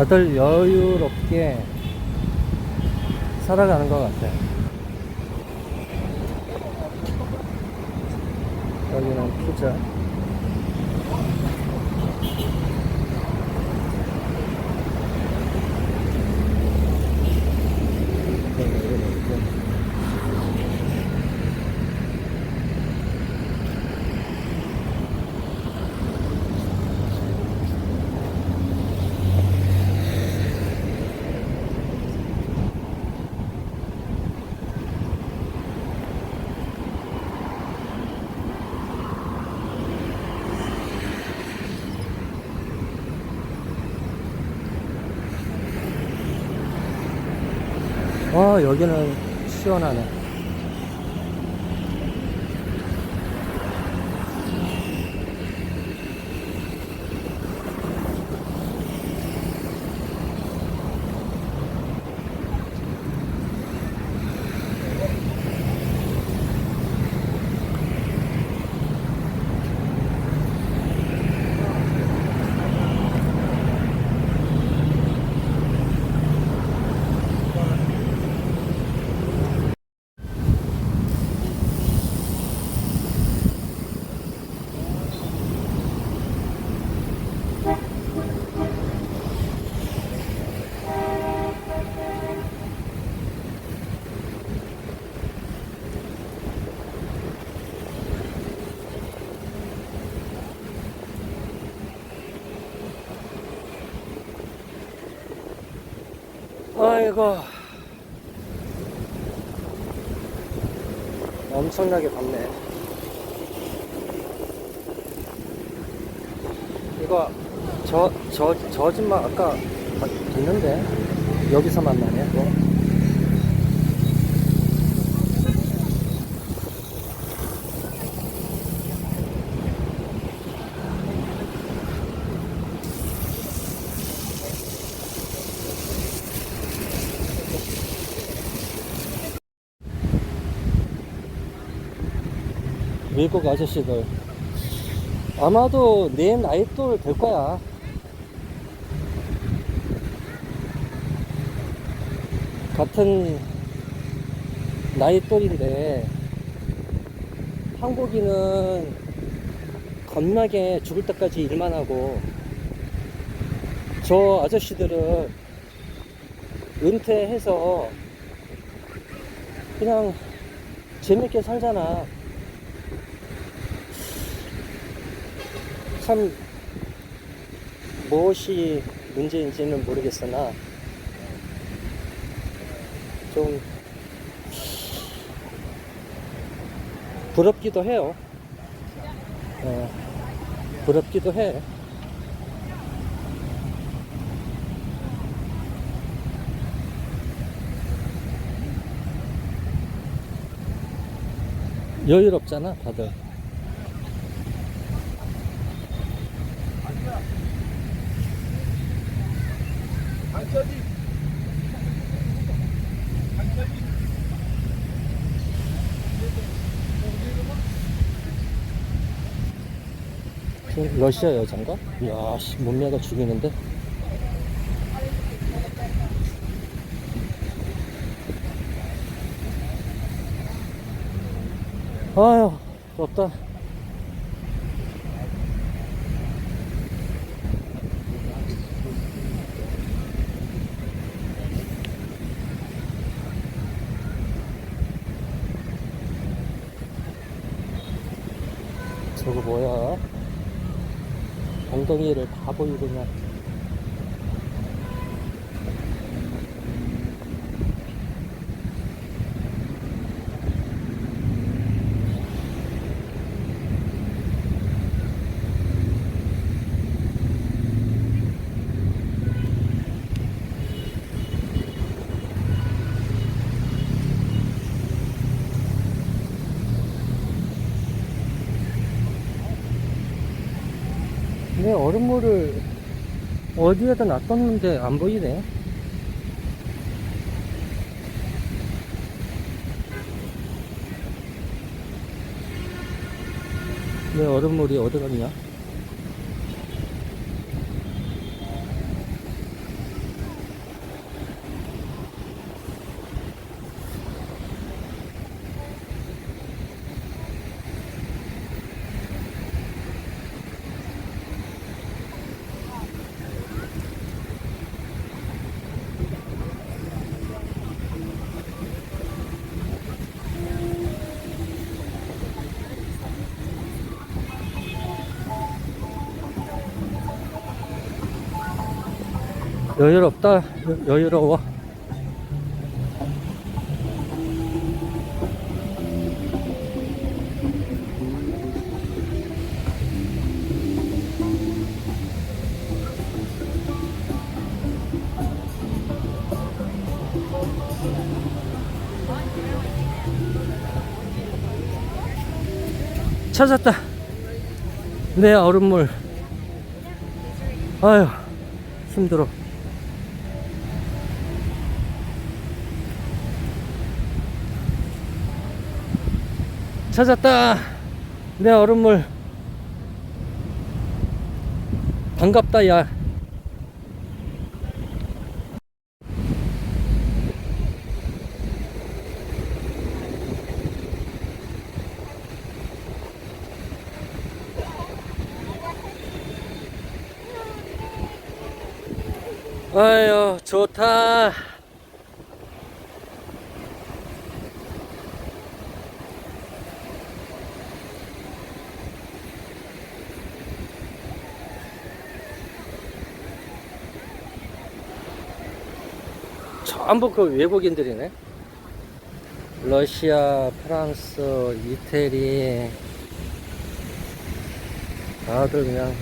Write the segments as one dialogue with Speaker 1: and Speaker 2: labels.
Speaker 1: 다들 여유롭게 살아가는 것 같아. 여기는 피자. 와, 여기는 시원하네. 아이고. 엄청나게 덥네. 이거, 저, 저, 저 집만 아까 있는데? 여기서 만나네, 뭐. 미국 아저씨들. 아마도 내 나이 또될 거야. 같은 나이 또인데, 한국인은 겁나게 죽을 때까지 일만 하고, 저 아저씨들은 은퇴해서 그냥 재밌게 살잖아. 참 무엇이 문제인지는 모르겠으나 좀 부럽기도 해요. 어, 부럽기도 해. 여유롭잖아, 다들. 러시아 여잔가? 이야, 씨, 몸매가 죽이는데? 아휴, 덥다. 저거 뭐야? 엉덩이를 다 보이고 그냥. 내 얼음물을 어디에다 놔뒀는데 안 보이네. 내 얼음물이 어디 갔냐? 여유롭다. 여- 여유로워. 찾았다. 내 얼음물. 아휴 힘들어 찾았다. 내 얼음물. 반갑다 야. 아유 좋다 전부 그 외국인들이네. 러시아, 프랑스, 이태리. 다들 그냥.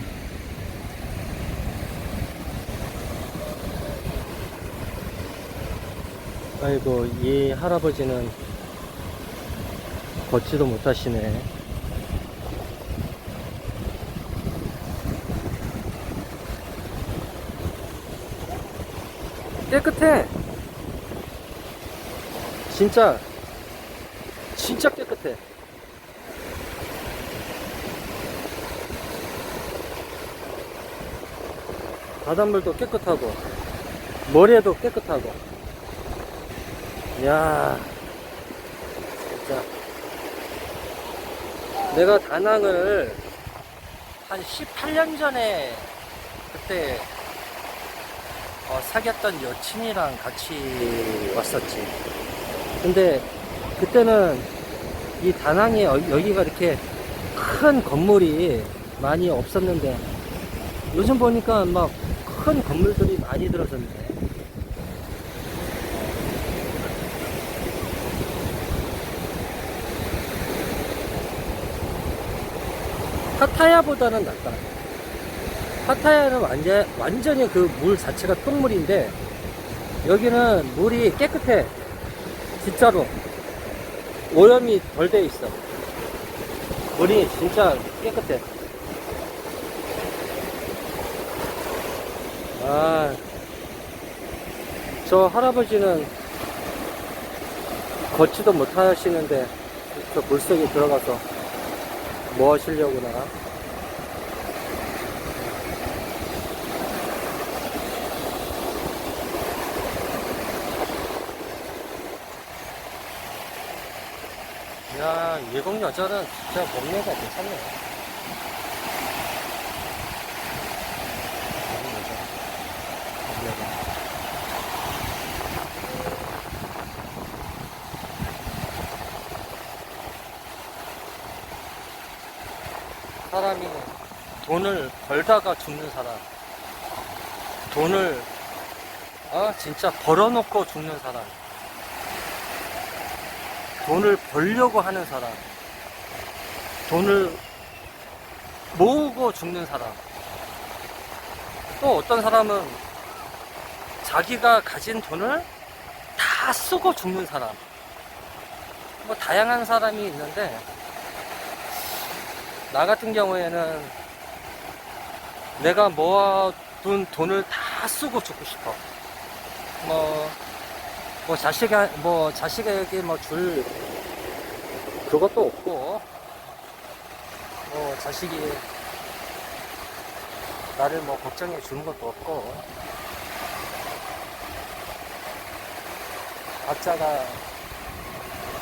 Speaker 1: 아이고 이 할아버지는 걷지도 못하시네. 깨끗해 진짜 진짜 깨끗해. 바닷물도 깨끗하고 모래도 깨끗하고. 야 진짜. 내가 다낭을 한 18년 전에 그때 어, 사귀었던 여친이랑 같이 왔었지 근데 그때는 이 다낭에 어- 여기가 이렇게 큰 건물이 많이 없었는데 요즘 보니까 막 큰 건물들이 많이 들어섰네 파타야보다는 낫다. 파타야는 완전, 완전히 그 물 자체가 똥물인데, 여기는 물이 깨끗해. 진짜로. 오염이 덜 돼 있어. 물이 진짜 깨끗해. 아, 저 할아버지는 걷지도 못하시는데, 저 물속에 들어가서 뭐 하시려구나. 야, 외국 여자는 진짜 몸매가 괜찮네. 외국 여자. 몸매가. 사람이 돈을 벌다가 죽는 사람. 돈을, 아, 진짜 벌어놓고 죽는 사람. 돈을 벌려고 하는 사람. 돈을 모으고 죽는 사람. 또 어떤 사람은 자기가 가진 돈을 다 쓰고 죽는 사람. 뭐 다양한 사람이 있는데, 나 같은 경우에는 내가 모아둔 돈을 다 쓰고 죽고 싶어. 뭐, 뭐 자식, 뭐 자식에게 뭐 줄 그것도 없고, 뭐 자식이 나를 뭐 걱정해 주는 것도 없고, 각자가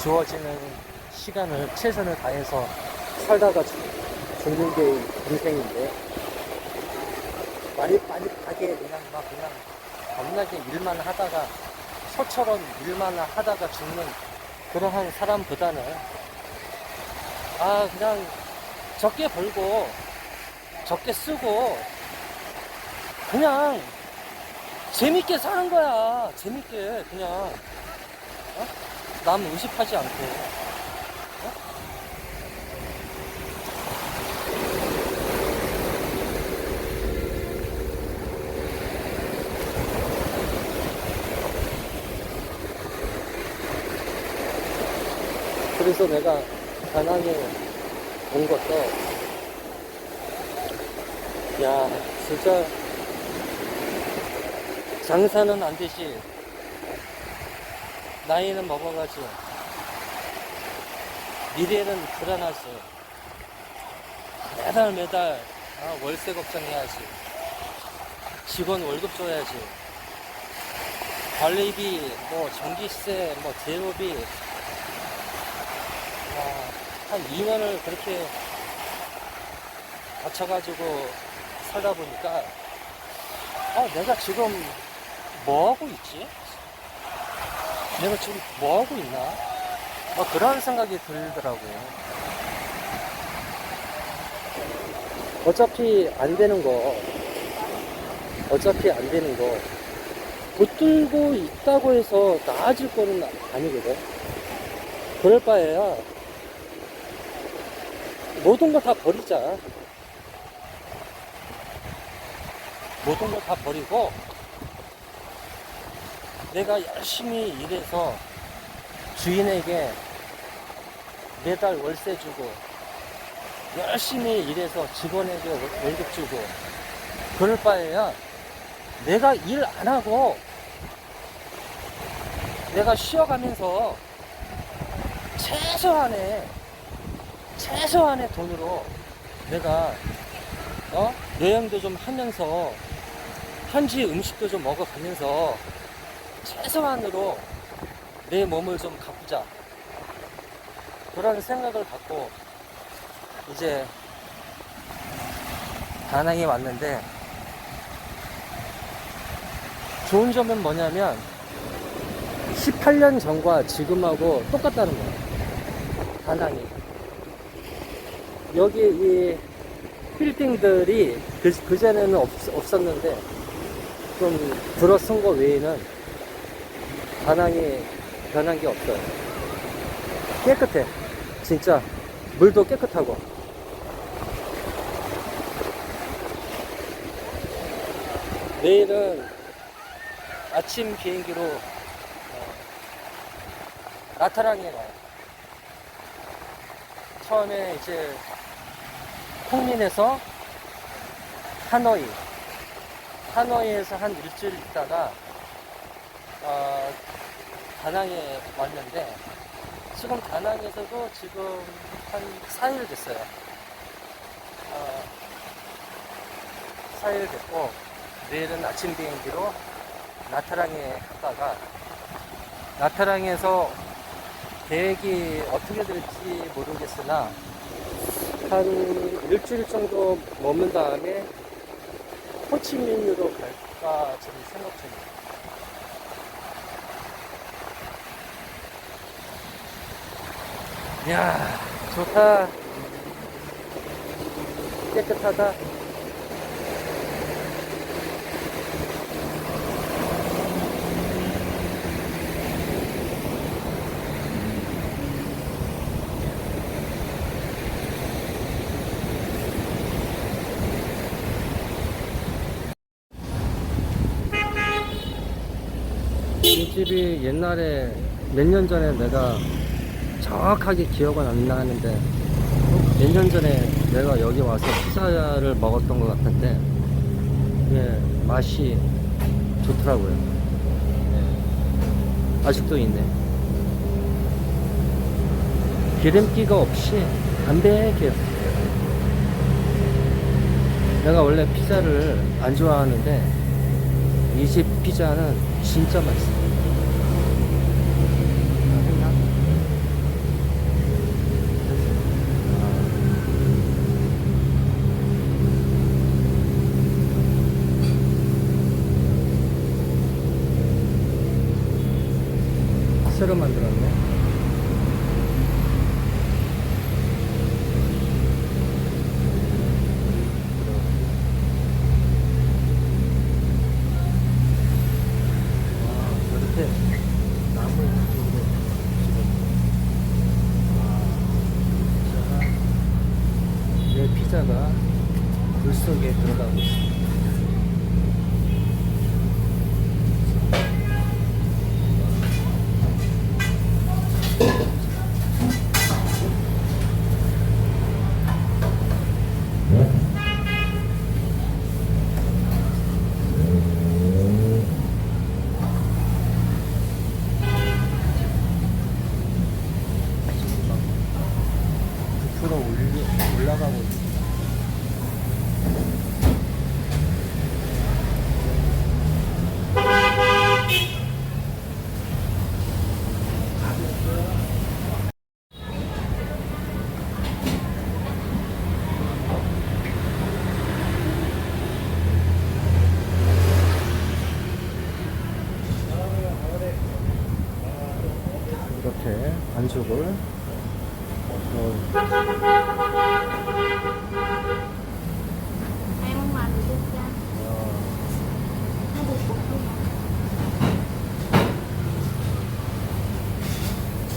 Speaker 1: 주어지는 시간을 최선을 다해서 살다가 죽- 죽는 게 인생인데 빠릿빠릿하게 그냥 막 그냥 겁나게 일만 하다가 소처럼 일만 하다가 죽는 그러한 사람보다는 아 그냥 적게 벌고 적게 쓰고 그냥 재밌게 사는 거야. 재밌게 그냥 어? 남 의식하지 않고. 그래서 내가 다낭에 온 것도 야 진짜 장사는 안 되지. 나이는 먹어가지. 미래는 불안하지. 매달 매달 아, 월세 걱정해야지. 직원 월급 줘야지. 관리비 뭐 전기세 뭐 아, 한 2년을 그렇게 맞춰가지고 살다 보니까 아, 내가 지금 뭐 하고 있지? 내가 지금 뭐 하고 있나? 뭐 그런 생각이 들더라고요. 어차피 안 되는 거, 어차피 안 되는 거, 붙들고 있다고 해서 나아질 거는 아니거든. 그럴 바에야 모든 걸다 버리자. 모든 걸다 버리고 내가 열심히 일해서 주인에게 매달 월세 주고 열심히 일해서 직원에게 월- 월급 주고 그럴 바에야 내가 일 안 하고 내가 쉬어가면서 최소한의 최소한의 돈으로 내가 어? 여행도 좀 하면서 현지 음식도 좀 먹어가면서 최소한으로 내 몸을 좀 가꾸자. 그런 생각을 갖고 이제 다낭에 왔는데 좋은 점은 뭐냐면 18년 전과 지금하고 똑같다는 거예요. 다낭이 여기 이 빌딩들이 그, 그전에는 없, 없었는데 좀 들어선 거 외에는 다낭이 변한 게 없어요. 깨끗해. 진짜. 물도 깨끗하고. 내일은 아침 비행기로 어, 나타랑에 가요. 처음에 이제 콩민에서 하노이, 하노이에서 한 일주일 있다가 어, 다낭에 왔는데 지금 다낭에서도 지금 한 4일 됐어요. 어, 4일 됐고 내일은 아침 비행기로 나타랑에 갔다가 나타랑에서 계획이 어떻게 될지 모르겠으나 한 일주일 정도 머문 다음에 호치민으로 갈까 지금 생각 중이에요. 이야, 좋다. 깨끗하다. 집이 옛날에 몇 년 전에 내가 정확하게 기억은 안 나는데 몇 년 전에 내가 여기 와서 피자를 먹었던 것 같은데 이게 맛이 좋더라고요. 예. 아직도 있네. 기름기가 없이 담백해요. 내가 원래 피자를 안 좋아하는데 이 집 피자는 진짜 맛있어. 아,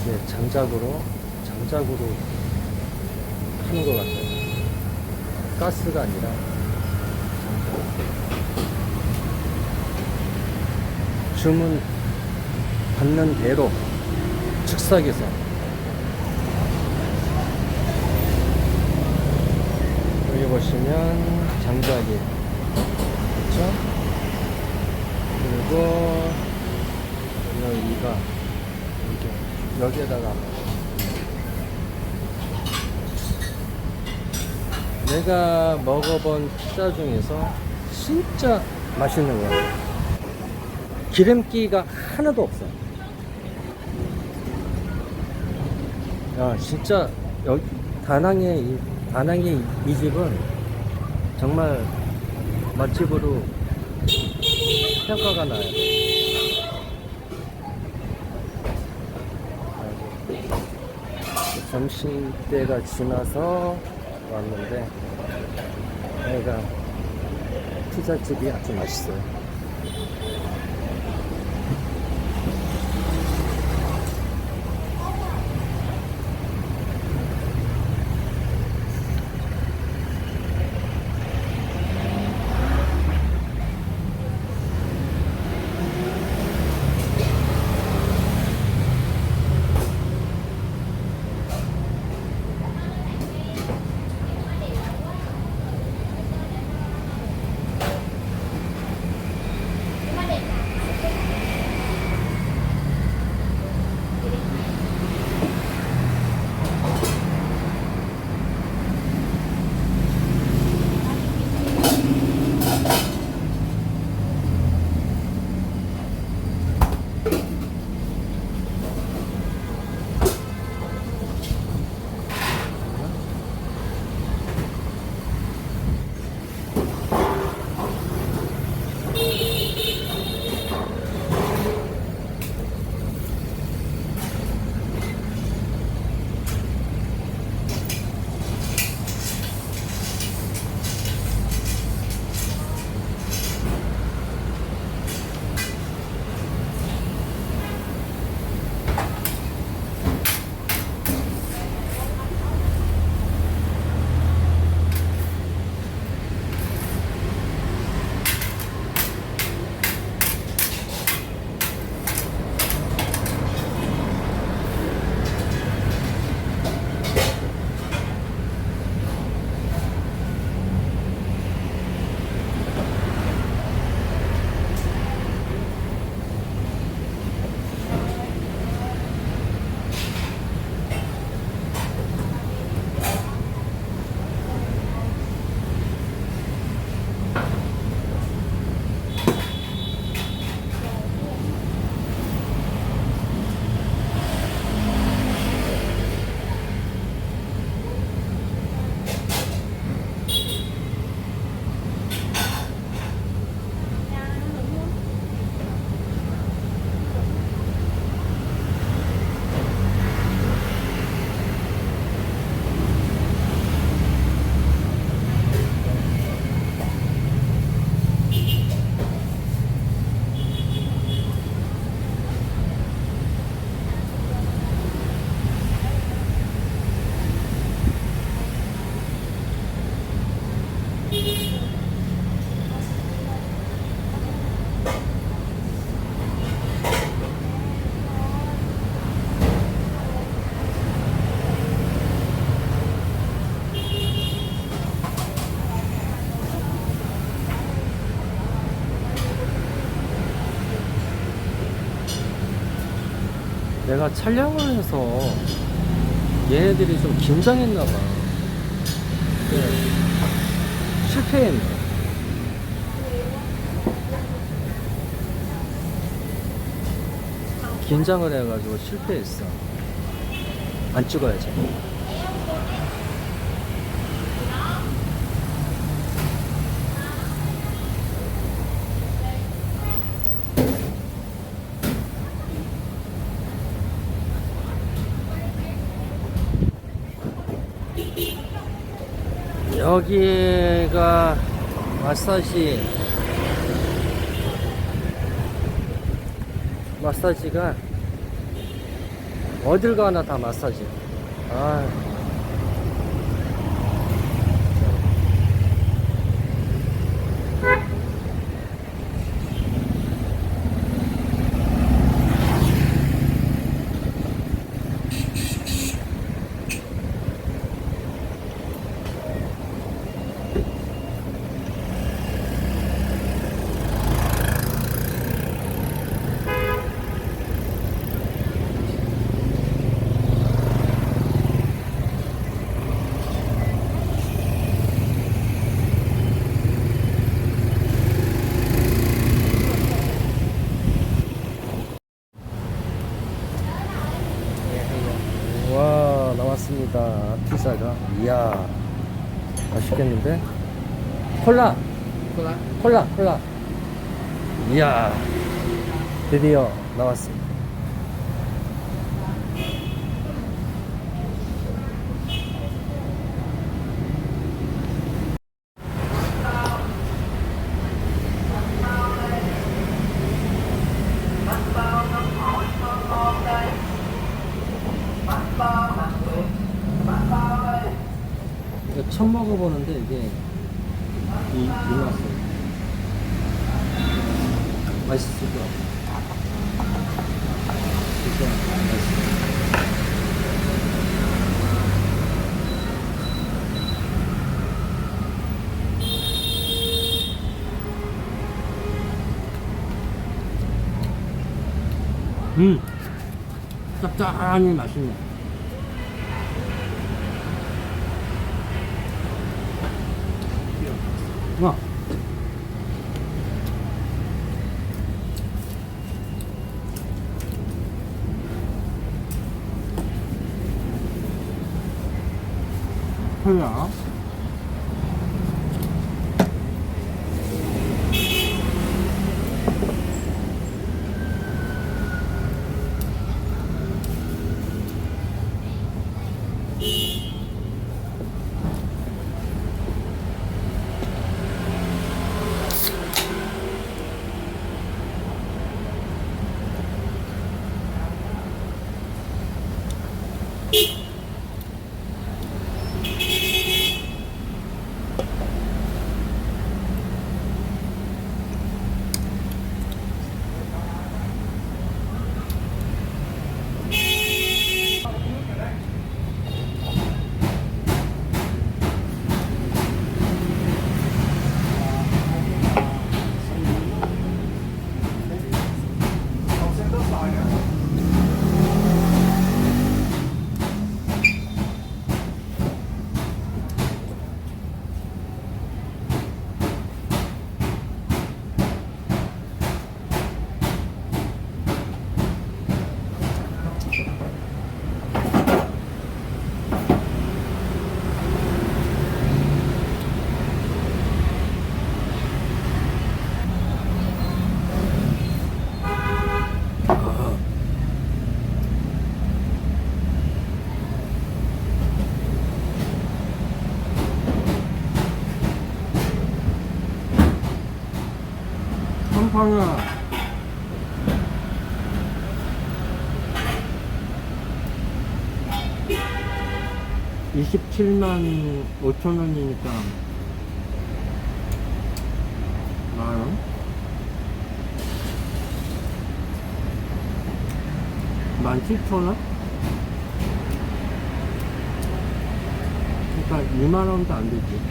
Speaker 1: 이게 장작으로 장작으로 하는 것 같아요. 가스가 아니라. 주문 받는 대로 즉석에서 여기 보시면 장작이 그렇죠? 그리고 여기가 이렇게 여기에다가 내가 먹어본 피자 중에서 진짜 맛있는 거야. 기름기가 하나도 없어. 야, 진짜 여기 다낭의 이, 다낭의 이, 이 집은 정말 맛집으로 평가가 나요. 점심때가 지나서 왔는데 여기가 피자집이 아주 맛있어요. 내가 촬영을 해서 얘네들이 좀 긴장했나 봐. 네. 실패했네. 긴장을 해가지고 실패했어. 안 찍어야지. 여기가 마사지 마사지가 어딜 가나 다 마사지. 아 와 피자가 이야 맛있겠는데? 콜라.
Speaker 2: 콜라?
Speaker 1: 콜라 콜라. 이야 드디어 나왔습니다 이거 처음 먹어보는데 이게 이, 이 맛은 맛있을 것 같아. 진짜 맛있어. 음, 짭짤하니 맛있네. 와. 콜라. Beep. (27만 5천 원이니까) 만원 만 칠천 원? 그러니까 2만 원도 안 되지.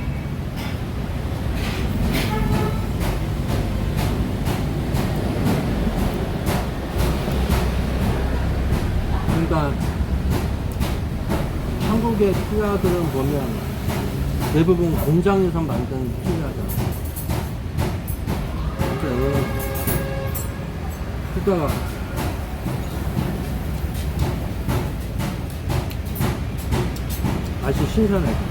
Speaker 1: 그러니까 한국의 피자들은 보면 대부분 공장에서 만든 피자잖아. 그러니까 얘는 피자가 아주 신선해.